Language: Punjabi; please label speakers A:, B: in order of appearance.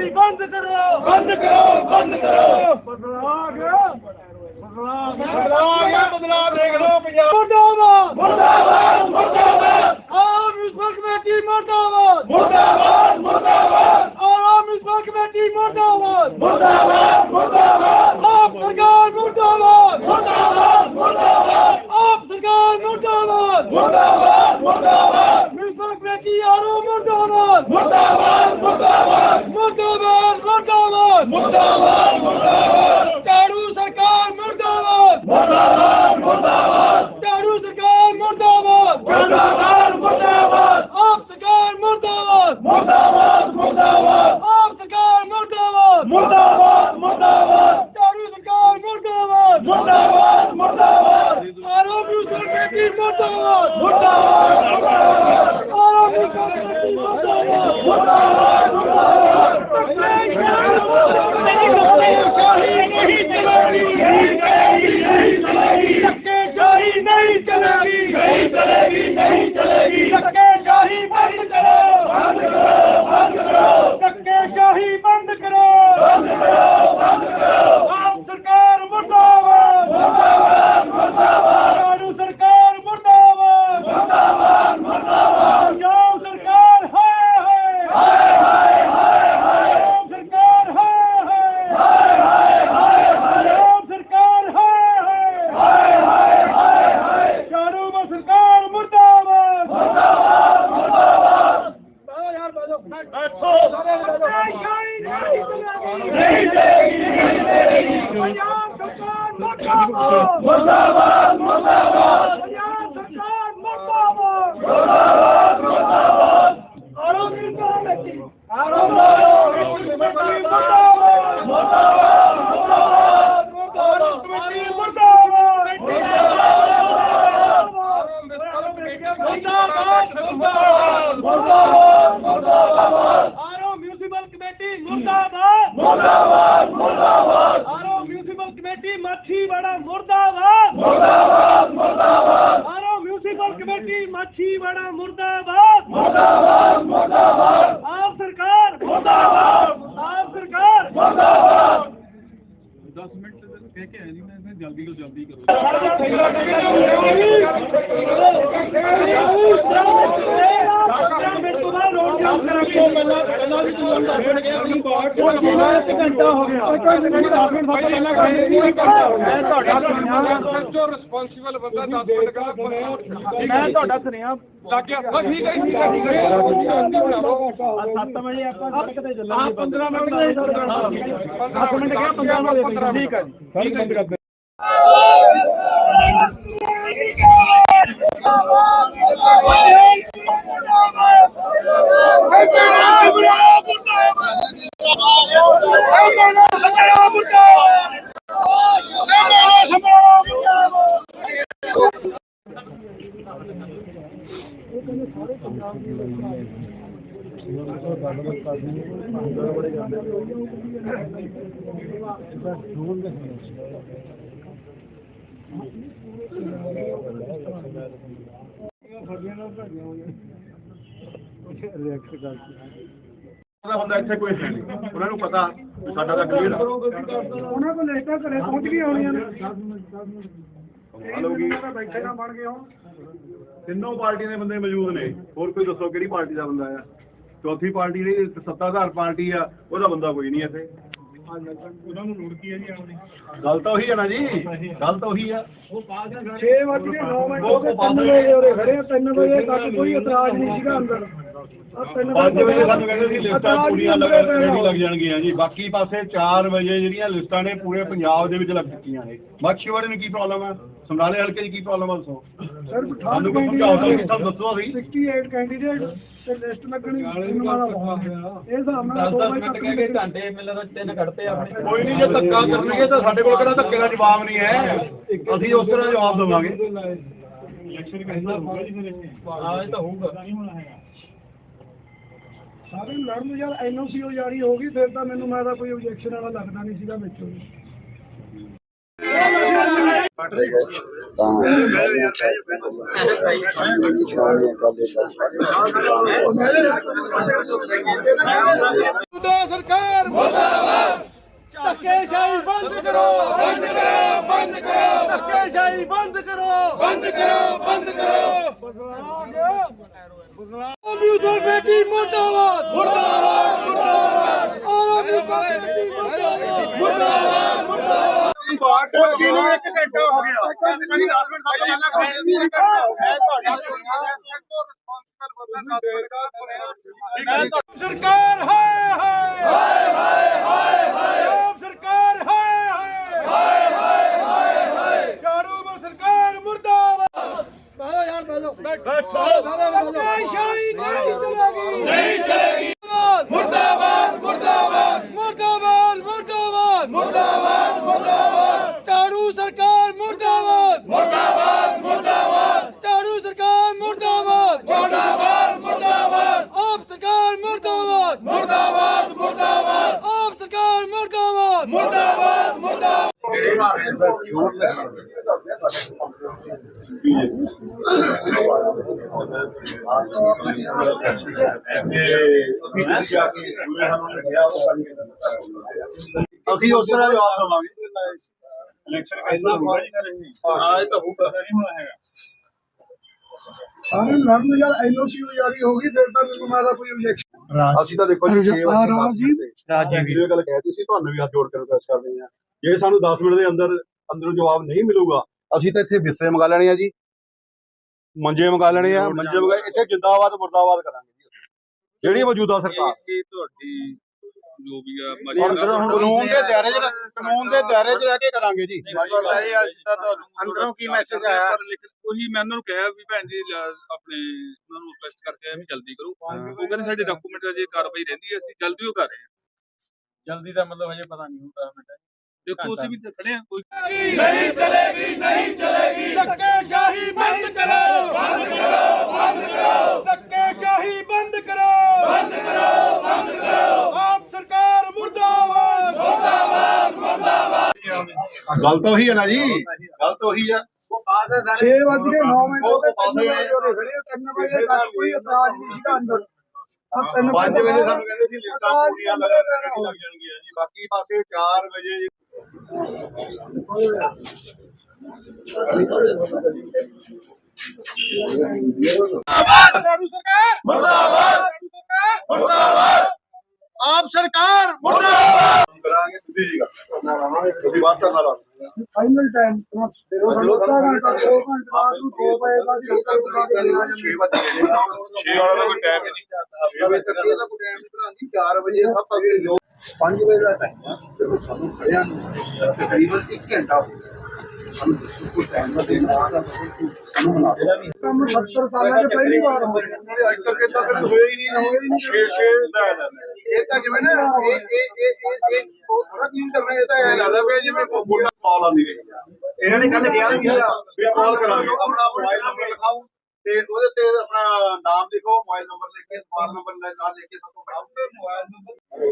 A: ਧੱਕੇਸ਼ਾਹੀ ਬੰਦ ਕਰੋ। ਬੰਦ ਕਰੋ ਬੰਦ ਕਰੋ। ਬਦਲਾ ਗਿਆ ਬਦਲਾ ਗਿਆ ਬਦਲਾ ਗਿਆ ਬਦਲਾ ਦੇਖ ਲਓ ਪੰਜਾਬ। ਮੁਰਦਾਬਾਦ। ਮੁਰਦਾਬਾਦ ਮੁਰਦਾਬਾਦ। ਆਮ ਵਿਸਵ ਕਮੇਟੀ, ਮੁਰਦਾਬਾਦ। ਮੁਰਦਾਬਾਦ ਮੁਰਦਾਬਾਦ। ਆਮ ਵਿਸਵ ਕਮੇਟੀ, ਮੁਰਦਾਬਾਦ। ਮੁਰਦਾਬਾਦ ਮੁਰਦਾਬਾਦ। ਆਪ ਸਰਕਾਰ, ਮੁਰਦਾਬਾਦ। ਮੁਰਦਾਬਾਦ ਮੁਰਦਾਬਾਦ। ਆਪ ਸਰਕਾਰ, ਮੁਰਦਾਬਾਦ। ਮੁਰਦਾਬਾਦ ਮੁਰਦਾਬਾਦ। ਵਿਸਵ ਕਮੇਟੀ, ਆਰੋ ਮੁਰਦਾਬਾਦ ਮੁਰਦਾਬਾਦ। ਮੁਰਦਾਬਾਦ ਮੁਰਦਾਬਾਦ। ਆਰੋ ਮਿਊਨਿਸਪਲ ਕਮੇਟੀ ਮੁਰਦਾਬਾਦ। ਮੁਰਦਾਬਾਦ ਆਰੋ ਮਿਊਨਿਸਪਲ ਕਮੇਟੀ ਮਾਛੀਵਾੜਾ ਮੁਰਦਾਬਾਦ ਮੁਰਦਾਬਾਦ ਮੁਰਦਾਬਾਦ ਆਰੋ ਮਿਊਨਿਸਪਲ ਕਮੇਟੀ ਮਾਛੀਵਾੜਾ ਮੁਰਦਾਬਾਦ ਮੁਰਦਾਬਾਦ ਮੁਰਦਾਬਾਦ ਆਪ ਸਰਕਾਰ ਮੁਰਦਾਬਾਦ ਆਪ ਸਰਕਾਰ ਮੁਰਦਾਬਾਦ
B: 10 ਮਿੰਟ ਕਹਿ ਕੇ ਆਇਆ ਨਹੀਂ ਮੈਂ ਫਿਰ ਜਲਦੀ ਤੋਂ ਜਲਦੀ ਕਰੋ।
A: ਮੈਂ ਤੁਹਾਡਾ ਸੁਨੇਹਾ
B: ਲੱਗ ਗਿਆ। ਬਸ ਠੀਕ ਹੈ ਠੀਕ ਹੈ ਠੀਕ ਹੈ।
A: 7 ਵਜੇ ਆਪਾਂ ਸੜਕ ਤੇ ਚੱਲਾਂਗੇ। ਹਾਂ 15 ਮਿੰਟ ਦਾ 10 ਮਿੰਟ ਕਿਹਾ 15 ਮਿੰਟ ਠੀਕ ਹੈ ਜੀ ਬੰਦ ਕਰ
B: ਉਹਦਾ ਹੁੰਦਾ ਇੱਥੇ ਕੋਈ ਹੈ ਨਹੀਂ। ਉਹਨਾਂ ਨੂੰ ਪਤਾ ਵੀ ਸਾਡਾ ਤਾਂ ਕਲੀਅਰ
A: ਉਹਨਾਂ ਕੋਲ ਲਿਸਟਾਂ ਘਰੇ ਪਹੁੰਚ ਗਈਆਂ ਹੋਣੀਆਂ ਨੇ।
B: ਲਊਗੀ
A: ਬੈਠੇ ਨਾ ਬਣ ਗਏ ਹੋ
B: ਤਿੰਨੋਂ ਪਾਰਟੀਆਂ ਦੇ ਬੰਦੇ ਮੌਜੂਦ ਨੇ। ਹੋਰ ਕੋਈ ਦੱਸੋ ਕਿਹੜੀ ਪਾਰਟੀ ਦਾ ਬੰਦਾ ਆ? ਚੌਥੀ ਪਾਰਟੀ ਦੀ ਸੱਤਾਧਾਰ ਪਾਰਟੀ ਆ ਉਹਦਾ ਬੰਦਾ ਕੋਈ ਨਹੀਂ ਇੱਥੇ।
A: ਉਹਨਾਂ ਨੂੰ ਲੋੜ ਕੀ ਹੈ ਜੀ ਆਉਣੀ
B: ਗੱਲ ਤਾਂ ਉਹੀ ਆ ਨਾ ਜੀ ਗੱਲ ਤਾਂ ਉਹੀ ਆ।
A: 6 ਵਜੇ 9 ਮਿੰਟ ਹੋ ਗਏ 3 ਵਜੇ ਉਰੇ ਖੜੇ ਆ 3 ਵਜੇ ਤੱਕ ਕੋਈ ਇਤਰਾਜ਼ ਨਹੀਂ ਸੀਗਾ ਅੰਦਰ। ਆ 3
B: ਪੰਜ ਵਜੇ ਸਾਨੂੰ ਕਹਿੰਦੇ ਸੀ ਲਿਸਟਾਂ ਪੂਰੀਆਂ ਲੱਗ ਨਹੀਂ ਲੱਗ ਜਾਣਗੀਆਂ ਜੀ। ਬਾਕੀ ਪਾਸੇ 4 ਵਜੇ ਜਿਹੜੀਆਂ ਲਿਸਟਾਂ ਨੇ ਪੂਰੇ ਪੰਜਾਬ ਦੇ ਵਿੱਚ ਲੱਗ ਚੁੱਕੀਆਂ ਨੇ। ਮੱਛੀਵਾੜੇ ਨੂੰ ਕੀ ਪ੍ਰੋਬਲਮ ਹੈ ਸਮਰਾਲੇ ਹਲਕੇ 'ਚ ਕੀ ਪ੍ਰੋਬਲਮ ਹੈ ਦੱਸੋ?
A: ਸਿਰਫ
B: ਸਾਨੂੰ ਕੋਈ ਸਮਝਾਓ ਤਾਂ ਦੱਸੋ ਵੀ
A: 68 ਕੈਂਡੀਡੇਟ ਤੇ ਲਿਸਟ ਲੱਗਣੀ ਤਿੰਨ ਵਾਰਾ ਬਹੁਤ ਇਹ ਹਿਸਾਬ ਨਾਲ 2 ਵਜੇ ਤੱਕ ਘੰਟੇ
B: ਕੋਈ ਨਹੀਂ ਜੇ ਧੱਕਾ ਕਰਨਗੇ ਤਾਂ ਸਾਡੇ ਕੋਲ ਕਿਹੜਾ ਧੱਕੇ ਦਾ ਜਵਾਬ ਨਹੀਂ ਹੈ। ਅਸੀਂ ਉਸ ਤਰ੍ਹਾਂ ਜਵਾਬ ਦੇਵਾਂਗੇ।
A: ਇਲੈਕਸ਼ਨ ਕਹਿੰਦਾ ਹੋਊਗਾ ਜੀ ਫਿਰ
B: ਹਾਂ ਇਹ ਤਾਂ ਹੋਊਗਾ।
A: ਸਾਰੇ ਲੜਨ ਯਾਰ ਐਨਓਸੀ ਜਾਰੀ ਹੋ ਗਈ ਫਿਰ ਤਾਂ ਮੈਨੂੰ ਮੈਂ ਤਾਂ ਕੋਈ ਆਬਜੈਕਸ਼ਨ ਵਾਲਾ ਲੱਗਦਾ ਨਹੀਂ ਸੀਗਾ ਵਿੱਚੋਂ।
C: ਮੁਰਦਾ ਸਰਕਾਰ ਮੁਰਦਾਬਾਦ। ਧੱਕੇਸ਼ਾਹੀ ਬੰਦ ਕਰੋ। ਬੰਦ ਕਰੋ ਬੰਦ ਕਰੋ। ਧੱਕੇਸ਼ਾਹੀ ਬੰਦ ਕਰੋ। ਬੰਦ ਕਰੋ ਬੰਦ ਕਰੋ। ਮਿਊਜ਼ਰ ਬੇਟੀ ਮੁਰਦਾਬਾਦ। ਮੁਰਦਾਬਾਦ ਮੁਰਦਾਬਾਦ। ਔਰ ਬੇਟੀ ਮੁਰਦਾਬਾਦ। ਮੁਰਦਾਬਾਦ। ਮੁਰਦਾਬਾਦ
B: ਕੋਚੀ ਨੂੰ 1 ਘੰਟਾ ਹੋ ਗਿਆ ਕਦੀ 10 ਮਿੰਟ ਤੋਂ ਪਹਿਲਾਂ ਕੋਈ ਨਹੀਂ ਘੰਟਾ ਹੋ ਗਿਆ
C: ਸਰਕਾਰ ਹਾਏ ਹਾਏ ਹਾਏ ਹਾਏ ਹਾਏ ਹਾਏ ਆਪ ਸਰਕਾਰ ਹਾਏ ਹਾਏ ਹਾਏ ਹਾਏ ਹਾਏ ਹਾਏ ਝਾੜੂ ਬੋ ਸਰਕਾਰ ਮੁਰਦਾਬਾਦ ਬੈਠੋ ਯਾਰ ਬੈਠੋ ਬੈਠੋ ਸਾਰੇ ਧੱਕੇਸ਼ਾਹੀ ਨਹੀਂ ਚਲੇਗੀ ਨਹੀਂ ਚਲੇਗੀ ਮੁਰਦਾਬਾਦ ਮੁਰਦਾਬਾਦ ਮੁਰਦਾਬਾਦ ਮੁਰਦਾਬਾਦ ਮੁਰਦਾਬਾਦ ਮੁਰਦਾਬਾਦ ਝਾੜੂ ਸਰਕਾਰ ਮੁਰਦਾਬਾਦ ਮੁਰਦਾਬਾਦ ਮੁਰਦਾਬਾਦ ਝਾੜੂ ਸਰਕਾਰ ਮੁਰਦਾਬਾਦ ਮੁਰਦਾਬਾਦ ਮੁਰਦਾਬਾਦ ਆਪ ਸਰਕਾਰ ਮੁਰਦਾਬਾਦ ਮੁਰਦਾਬਾਦ ਮੁਰਦਾਬਾਦ ਆਪ ਸਰਕਾਰ ਮੁਰਦਾਬਾਦ ਮੁਰਦਾਬਾਦ ਮੁਰਦਾਬਾਦ
B: ਅਸੀਂ ਉਸ ਤਰ੍ਹਾਂ ਜਵਾਬ ਦੇਵਾਂਗੇ ਇਲੈਕਸ਼ਨ ਕੈਂਸਲ ਹੋਊਗਾ? ਜੀ ਹਾਂ ਇਹ ਤਾਂ ਹੋਊਗਾ। ਨਹੀਂ ਹੋਣਾ ਹੈਗਾ
D: ਸਾਨੂੰ ਲੜਨ ਯਾਰ ਐਨਓਸੀ ਜਾਰੀ ਹੋ ਗਈ ਫਿਰ ਤਾਂ ਮੈਨੂੰ ਮਾਦਾ ਕੋਈ objection
B: ਅਸੀਂ ਤਾਂ ਦੇਖੋ ਜੀ 6 ਵਜੇ
D: ਰਾਜੀਵ
B: ਰਾਜੀਵ ਇਹ ਗੱਲ ਕਹਿਤੀ ਸੀ ਤੁਹਾਨੂੰ ਵੀ ਹੱਥ ਜੋੜ ਕੇ ਰਿਕਵੈਸਟ ਕਰਦੇ ਹਾਂ ਜੇ ਸਾਨੂੰ 10 ਮਿੰਟ ਦੇ ਅੰਦਰ ਅੰਦਰੋਂ ਜਵਾਬ ਨਹੀਂ ਮਿਲੂਗਾ। ਅਸੀਂ ਤਾਂ ਇੱਥੇ ਬਿਸਤਰੇ ਮੰਗਾ ਲੈਣੇ ਆ ਜੀ। ਮੰਜੇ ਮੰਗਾ ਲੈਣੇ ਆ ਮੰਜੇ ਮੰਗਾ ਇੱਥੇ ਜਿੰਦਾਬਾਦ ਮੁਰਦਾਬਾਦ ਕਰਾਂਗੇ ਜੀ ਅਸੀਂ। ਜਿਹੜੀ ਮੌਜੂਦਾ ਸਰਕਾਰ।
E: ਇਹ ਤੁਹਾਡੀ ਜੋ ਵੀ ਆ
B: ਕਾਨੂੰਨ ਦੇ ਦਾਇਰੇ 'ਚ ਕਾਨੂੰਨ ਦੇ ਦਾਇਰੇ 'ਚ ਰਹਿ ਕੇ ਕਰਾਂਗੇ ਜੀ।
E: ਅੰਦਰੋਂ ਕੀ ਮੈਸੇਜ ਆਇਆ? ਉਹੀ ਮੈਂ ਉਹਨਾਂ ਨੂੰ ਕਿਹਾ ਵੀ ਭੈਣ ਜੀ ਲ- ਆਪਣੇ ਉਹਨਾਂ ਨੂੰ ਰਿਕਵੈਸਟ ਕਰਕੇ ਆਇਆ ਵੀ ਜਲਦੀ ਕਰੋ। ਉਹ ਕਹਿੰਦੇ ਸਾਡੇ ਡਾਕੂਮੈਂਟ ਅਜੇ ਕਾਰਵਾਈ ਰਹਿੰਦੀ ਹੈ ਅਸੀਂ ਜਲਦੀ ਉਹ ਕਰ ਰਹੇ ਹਾਂ।
F: ਜਲਦੀ ਦਾ ਮਤਲਬ ਹਜੇ ਪਤਾ ਨਹੀਂ ਹੁੰਦਾ ਬੇਟਾ
E: ਦੇਖੋ ਅਸੀਂ ਵੀ ਤਾਂ ਖੜੇ ਹਾਂ ਕੋਈ
C: ਨਹੀਂ ਚਲੇਗੀ ਨਹੀਂ ਚਲੇਗੀ। ਧੱਕੇਸ਼ਾਹੀ ਬੰਦ ਕਰੋ। ਬੰਦ ਕਰੋ ਬੰਦ ਕਰੋ। ਧੱਕੇਸ਼ਾਹੀ ਬੰਦ ਕਰੋ। ਬੰਦ ਕਰੋ ਬੰਦ ਕਰੋ। ਆਪ ਸਰਕਾਰ ਮੁਰਦਾਬਾਦ। ਮੁਰਦਾਬਾਦ ਮੁਰਦਾਬਾਦ।
B: ਗੱਲ ਤਾਂ ਉਹੀ ਹੈ ਨਾ ਜੀ। ਗੱਲ ਤਾਂ ਉਹੀ ਆ
D: 6 ਵਜ ਕੇ 9 ਮਿੰਟ ਹੋ ਗਏ
B: ਉਹ
D: 3 ਵਜੇ ਉਹਦੇ ਖੜੇ 3 ਵਜੇ ਤੱਕ ਕੋਈ ਇਤਰਾਜ਼ ਨਹੀਂ ਸੀਗਾ ਅੰਦਰ। ਆ 3
B: 5 ਵਜੇ ਸਾਨੂੰ ਕਹਿੰਦੇ ਸੀ ਲਿਸਟਾਂ ਪੂਰੀਆਂ ਲੱਗ ਜਾਣਗੀਆਂ ਜੀ। ਬਾਕੀ ਪਾਸੇ 4 ਵਜੇ ਜੀ
C: ਮੁਰਦਾਬਾਦ ਮੁਰਦਾਬਾਦ ਆਪ ਸਰਕਾਰ ਮੁਰਦਾਬਾਦ
B: ਕਰਾਂਗੇ ਸਿੱਧੀ ਜੀ ਗੱਲ ਤੁਸੀਂ ਬਾਤ ਕਰਨਾ ਲਾ
D: ਫਾਈਨਲ ਟਾਈਮ ਫਿਰ ਉਹ ਲੋਕਾਂ ਘੰਟਾ 2 ਘੰਟੇ ਬਾਅਦ ਨੂੰ 2 ਵਜੇ ਬਾਅਦ ਲੋਕਾਂ ਨੂੰ ਬਾਅਦ
B: 6 ਵਜੇ 6 ਵਾਲਾ ਦਾ ਕੋਈ ਟਾਈਮ ਹੀ ਨਹੀਂ 6 ਵਜੇ ਤੱਕ ਇਹਦਾ ਕੋਈ ਟਾਈਮ ਨਹੀਂ ਭਰਾਂਗੀ 4 ਵਜੇ ਸਭ ਪਾਸੇ ਜੋ 5 ਵਜੇ ਦਾ ਟਾਈਮ ਆ ਤੇ ਸਾਨੂੰ ਖੜਿਆ ਨੂੰ ਤਕਰੀਬਨ 1 ਘੰਟਾ ਹੋ ਗਿਆ ਸਾਨੂੰ ਕੋਈ ਟਾਈਮ ਨਾ ਦੇਣਾ ਸਾਨੂੰ ਬਣਾ ਦੇਣਾ ਵੀ
D: ਕੰਮ 70 ਸਾਲਾਂ 'ਚ ਪਹਿਲੀ ਵਾਰ ਹੋ ਰਿਹਾ
B: ਅੱਜ ਤੱਕ ਇਦਾਂ ਕਦੇ ਹੋਇਆ ਹੀ ਨਹੀਂ ਹੋਇਆ ਹੀ ਨਹੀਂ। 6 6 ਦਾ ਇਹ ਤਾਂ ਜਿਵੇਂ ਨਾ ਇਹ ਇਹ ਇਹ ਇਹ ਇਹ ਉਹ ਥੋੜਾ ਕੀ ਕਰਨਾ ਇਹ ਤਾਂ ਲੱਗਦਾ ਪਿਆ ਜਿਵੇਂ ਬੋਲਦਾ ਕਾਲ ਆਉਂਦੀ ਰਹੀ। ਇਹਨਾਂ ਨੇ ਕੱਲ ਕਿਹਾ ਵੀ ਕਾਲ ਕਰਾਂਗੇ। ਆਪਣਾ ਮੋਬਾਈਲ ਨੰਬਰ ਲਿਖਾਓ ਤੇ ਉਹਦੇ ਤੇ ਆਪਣਾ ਨਾਮ ਲਿਖੋ ਮੋਬਾਈਲ ਨੰਬਰ ਲਿਖ ਕੇ ਸਮਾਰਟ ਨੰਬਰ ਨਾਲ ਲਿਖ ਕੇ ਸਭ ਤੋਂ ਬੜਾ। Mobile number